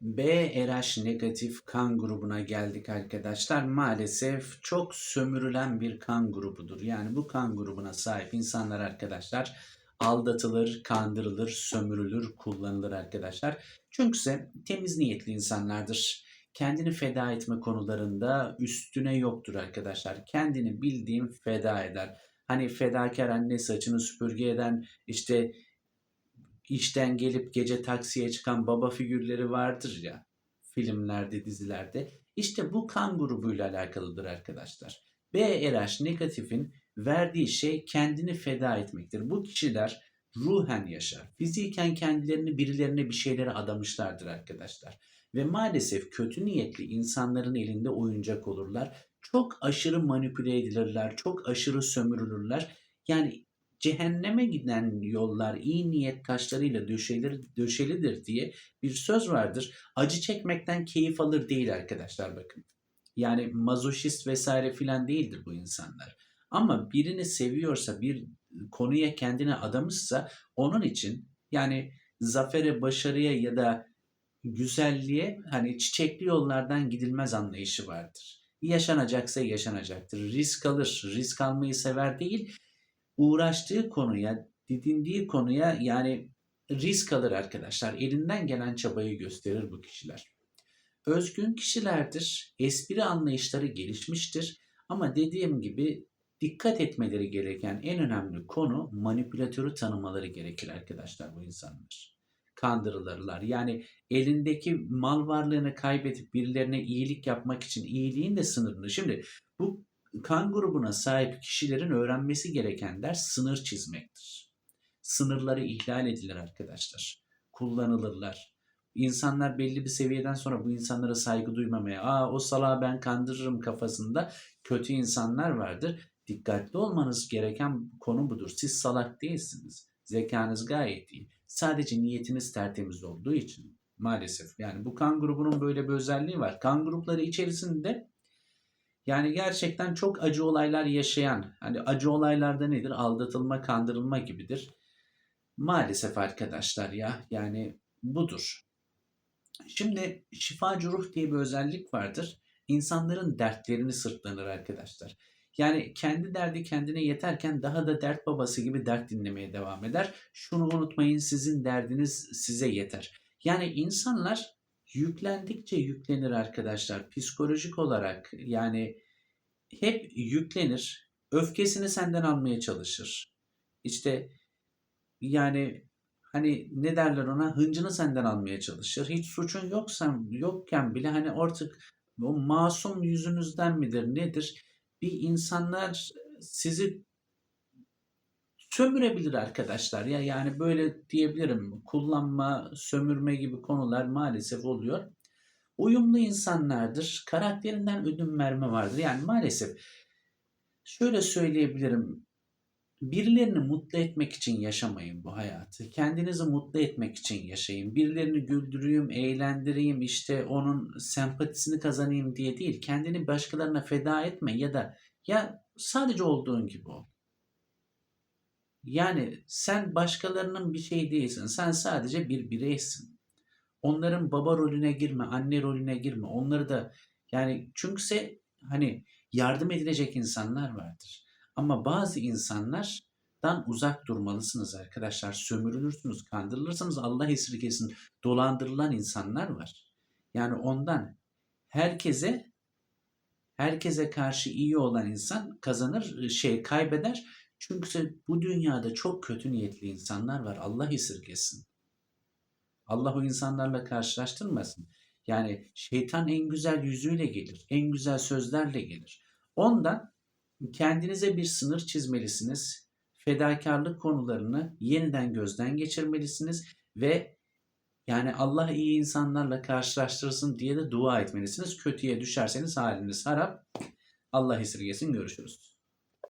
B-RH negatif kan grubuna geldik arkadaşlar. Maalesef çok sömürülen bir kan grubudur. Yani bu kan grubuna sahip insanlar arkadaşlar aldatılır, kandırılır, sömürülür, kullanılır arkadaşlar. Çünkü temiz niyetli insanlardır. Kendini feda etme konularında üstüne yoktur arkadaşlar. Kendini bildiğim feda eder. Hani fedakar anne saçını süpürge eden işte işten gelip gece taksiye çıkan baba figürleri vardır ya filmlerde, dizilerde. İşte bu kan grubuyla alakalıdır arkadaşlar. B-RH negatifin verdiği şey kendini feda etmektir. Bu kişiler ruhen yaşar. Fiziken kendilerini birilerine bir şeylere adamışlardır arkadaşlar. Ve maalesef kötü niyetli insanların elinde oyuncak olurlar. Çok aşırı manipüle edilirler, çok aşırı sömürülürler. Yani cehenneme giden yollar iyi niyet taşlarıyla döşelir, döşelidir diye bir söz vardır. Acı çekmekten keyif alır değil arkadaşlar bakın. Yani mazoşist vesaire filan değildir bu insanlar. Ama birini seviyorsa, bir konuya kendine adamışsa onun için yani zafere, başarıya ya da güzelliğe hani çiçekli yollardan gidilmez anlayışı vardır. Yaşanacaksa yaşanacaktır. Risk alır. Risk almayı sever değil uğraştığı konuya, didindiği konuya yani risk alır arkadaşlar. Elinden gelen çabayı gösterir bu kişiler. Özgün kişilerdir. Espri anlayışları gelişmiştir. Ama dediğim gibi dikkat etmeleri gereken en önemli konu manipülatörü tanımaları gerekir arkadaşlar bu insanlar. Kandırılırlar. Yani elindeki mal varlığını kaybedip birilerine iyilik yapmak için iyiliğin de sınırını. Şimdi bu kan grubuna sahip kişilerin öğrenmesi gereken ders sınır çizmektir. Sınırları ihlal edilir arkadaşlar. Kullanılırlar. İnsanlar belli bir seviyeden sonra bu insanlara saygı duymamaya, aa o salağı ben kandırırım kafasında kötü insanlar vardır. Dikkatli olmanız gereken konu budur. Siz salak değilsiniz. Zekanız gayet iyi. Sadece niyetiniz tertemiz olduğu için maalesef. Yani bu kan grubunun böyle bir özelliği var. Kan grupları içerisinde yani gerçekten çok acı olaylar yaşayan, hani acı olaylarda nedir? Aldatılma, kandırılma gibidir. Maalesef arkadaşlar ya yani budur. Şimdi şifacı ruh diye bir özellik vardır. İnsanların dertlerini sırtlanır arkadaşlar. Yani kendi derdi kendine yeterken daha da dert babası gibi dert dinlemeye devam eder. Şunu unutmayın sizin derdiniz size yeter. Yani insanlar yüklendikçe yüklenir arkadaşlar. Psikolojik olarak yani hep yüklenir. Öfkesini senden almaya çalışır. İşte yani hani ne derler ona hıncını senden almaya çalışır. Hiç suçun yoksa yokken bile hani artık o masum yüzünüzden midir nedir? Bir insanlar sizi sömürebilir arkadaşlar. Ya yani böyle diyebilirim. Kullanma sömürme gibi konular maalesef oluyor. Uyumlu insanlardır. Karakterinden ödün verme vardır. Yani maalesef şöyle söyleyebilirim. Birilerini mutlu etmek için yaşamayın bu hayatı. Kendinizi mutlu etmek için yaşayın. Birilerini güldüreyim eğlendireyim işte onun sempatisini kazanayım diye değil. Kendini başkalarına feda etme ya da ya sadece olduğun gibi ol yani sen başkalarının bir şey değilsin. Sen sadece bir bireysin. Onların baba rolüne girme, anne rolüne girme. Onları da yani çünkü hani yardım edilecek insanlar vardır. Ama bazı insanlardan uzak durmalısınız arkadaşlar. Sömürülürsünüz, kandırılırsınız. Allah esirgesin. Dolandırılan insanlar var. Yani ondan herkese herkese karşı iyi olan insan kazanır, şey kaybeder. Çünkü bu dünyada çok kötü niyetli insanlar var. Allah esirgesin. Allah o insanlarla karşılaştırmasın. Yani şeytan en güzel yüzüyle gelir. En güzel sözlerle gelir. Ondan kendinize bir sınır çizmelisiniz. Fedakarlık konularını yeniden gözden geçirmelisiniz ve yani Allah iyi insanlarla karşılaştırsın diye de dua etmelisiniz. Kötüye düşerseniz haliniz harap. Allah esirgesin. Görüşürüz.